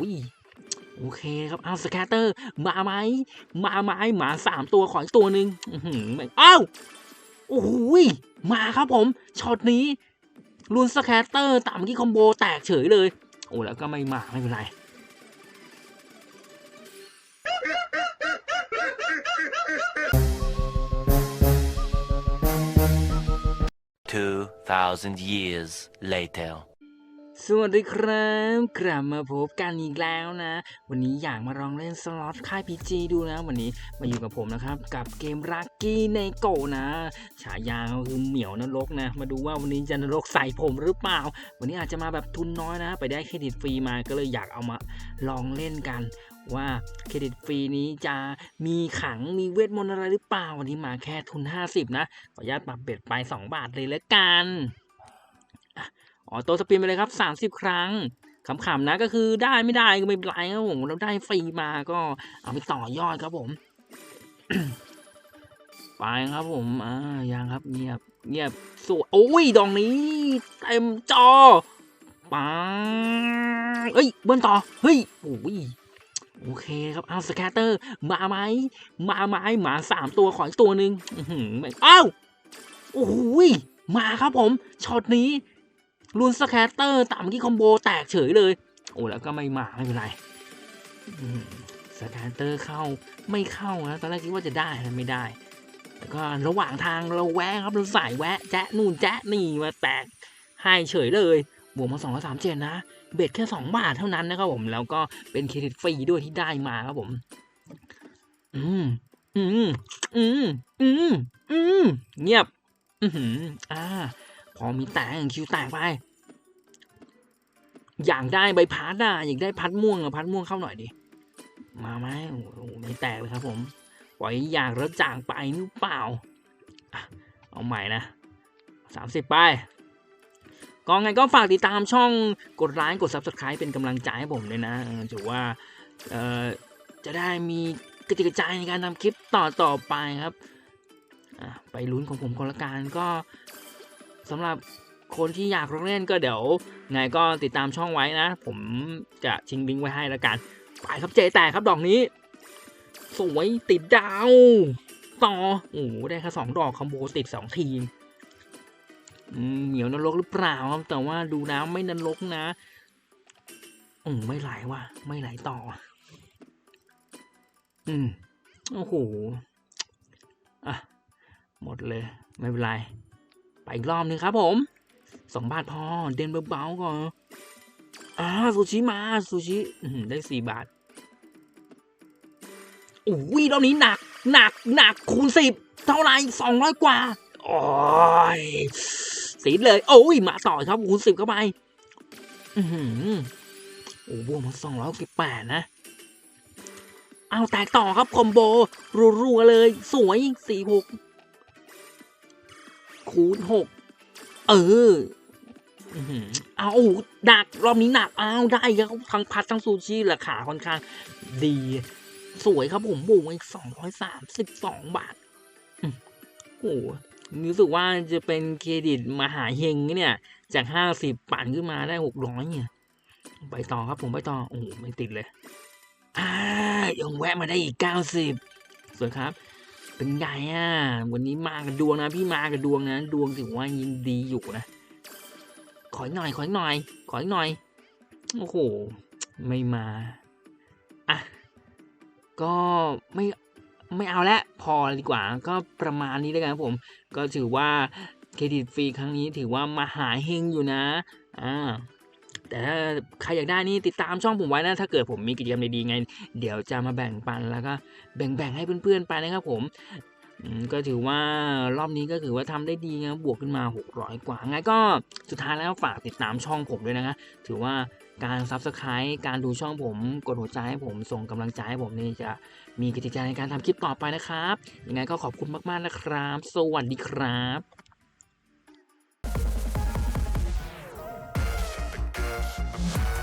อุ้ยโอเคครับเอาสแคตเตอร์ มาไหมมาไหมหมาสามตัวขออีกตัวหนึ่งอื้อหือไม่อ้าวโอ้โหยมาครับผมช็อตนี้ลุนสแคตเตอร์ตามที่คอมโบแตกเฉยเลย โอ้แล้วก็ไม่มาไม่เป็นไร2,000 years later. สวัสดีครับกลับมาพบกันอีกแล้วนะ วันนี้อยากมาลองเล่นสล็อตค่ายพีจีดูนะ วันนี้มาอยู่กับผมนะครับ กับเกมรักกี้ในโกนะฉายาเขาคือเหมียวนรกนะ มาดูว่าวันนี้จะนรกใส่ผมหรือเปล่า วันนี้อาจจะมาแบบทุนน้อยนะ ไปได้เครดิตฟรีมาก็เลยอยากเอามาลองเล่นกันว่าเครดิตฟรีนี้จะมีขังมีเวทมนต์อะไรหรือเปล่า วันนี้มาแค่ทุน 50 นะ ขออนุญาตปรับเบ็ดไป 2 บาทเลยแล้วกัน อ๋อตัวสปินไปเลยครับ 30 ครั้งขำๆนะก็คือได้ไม่ได้ก็ไม่เป็นไรครับผมเราได้ฟรีมาก็เอาไปต่อยอดครับผม ไปครับผมอ่ายังครับเงียบเงียบสวยโอ้ยดองนี้เต็มจอปังเอ้ยเบิ้ลต่อเฮ้ยโอ้ยโอเคครับเอาสแคตเตอร์ มาไหมมาไหมหมาสามตัวขออีกตัวหนึ่งอื้ม่อ้าวโอ้ยมาครับผมช็อตนี้ ลุนสแคตเตอร์ตามที่คอมโบแตกเฉยเลย โอ้แล้วก็ไม่มาไม่เป็นไรสแคตเตอร์เข้าไม่เข้านะตอนแรกคิดว่าจะได้แต่ไม่ได้แล้วก็ระหว่างทางเราแวะครับเราสายแวะแจ๊ะนู่นแจ๊ะนี่มาแตกให้เฉยเลยบวกมาสองร้อสามเจ็ดนะ เบ็ดแค่สองบาทเท่านั้นนะครับผม แล้วก็เป็นเครดิตฟรีด้วยที่ได้มาครับผม อืม อืม อืม อืม อืม เงียบ อือหืออ่า พอมีแตกคิวแตกไป อยากได้ใบพัดอะอยากได้พัดม่วงอะพัดม่วงเข้าหน่อยดิ มาไหมโอ้โหไม่แตกเลยครับ ผมปล่อยอยากแล้วจางไปหรือเปล่า เอาใหม่นะสามสิบไปก็ไงก็ฝากติดตามช่องกดไลค์กด subscribe เป็นกำลังใจให้ผมด้วยนะถือว่าจะได้มีกระจิกกระจายในการทำคลิปต่อต่อไปครับ ไปลุ้นของผมคนละกันก็ สำหรับคนที่อยากลองเล่นก็เดี๋ยวไงก็ติดตามช่องไว้นะ ผมจะชิงลิงก์ไว้ให้ละกันไปครับเจแตกครับดอกนี้ สวยติดดาว ต่อโอ้โหได้แค่สองดอกคอมโบติดสองทีเหมียวนรกหรือเปล่าครับแต่ว่าดูน้ำไม่นรกนะอืมไม่ไหลว่ะ ไม่ไหลต่อ อืม โอ้โห อะ หมดเลย ไม่เป็นไร ไปอีกรอบนึงครับผมสองบาทพอเดินเบาๆก่อนอ่าซูชิมาซูชิได้สี่บาทโอ้ยรอบนี้หนักหนักหนักคูณสิบเท่าไรสองร้อยกว่าโอ้ยสีเลย โอ้ยมาต่อครับคูณสิบเข้าไปอือหือโอ้บวกมาสองร้อยสิบแปดนะ เอาแตกต่อครับคอมโบรัวๆเลย สวยสี่หก คูณหกเอออื้อหือเอาหนักรอบนี้หนักเอาได้ครับทั้งพัดทั้งซูชิราคาค่อนข้างดี สวยครับผมบวกมาอีกสองร้อยสามสิบสองบาทอืมโอ้โหรู้สึกว่าจะเป็นเครดิตมหาเฮงเนี่ย จากห้าสิบปั่นขึ้นมาได้หกร้อยเนี่ยไปต่อครับผมไปต่อโอ้โหไม่ติดเลยอ่ายังแวะมาได้อีกเก้าสิบสวยครับ เป็นไงอะ วันนี้มากับดวงนะ พี่มากับดวงนะ ดวงถือว่ายินดีอยู่นะ ขอหน่อย ขอหน่อย ขอหน่อย โอ้โห ไม่มา อะ ก็ไม่ไม่เอาละพอดีกว่า ก็ประมาณนี้แล้วกันครับผม ก็ถือว่าเครดิตฟรีครั้งนี้ถือว่ามาหาเฮงอยู่นะ อ่า แต่ถ้าใครอยากได้นี่ติดตามช่องผมไว้นะ ถ้าเกิดผมมีกิจกรรมดีๆไง เดี๋ยวจะมาแบ่งปันแล้วก็แบ่งๆให้เพื่อนๆไปนะครับผมก็ถือว่ารอบนี้ก็ถือว่าทำได้ดีนะบวกขึ้นมา 600 กว่าไงก็สุดท้ายแล้วฝากติดตามช่องผมด้วยนะถือว่าการซับสไคร b e การดูช่องผมกดหัวใจให้ผมส่งกำลังใจให้ผมนี่จะมีกติกาในการทำคลิปต่อไปนะครับยังไงก็ขอบคุณมากๆนะครับ สวัสดีครับ we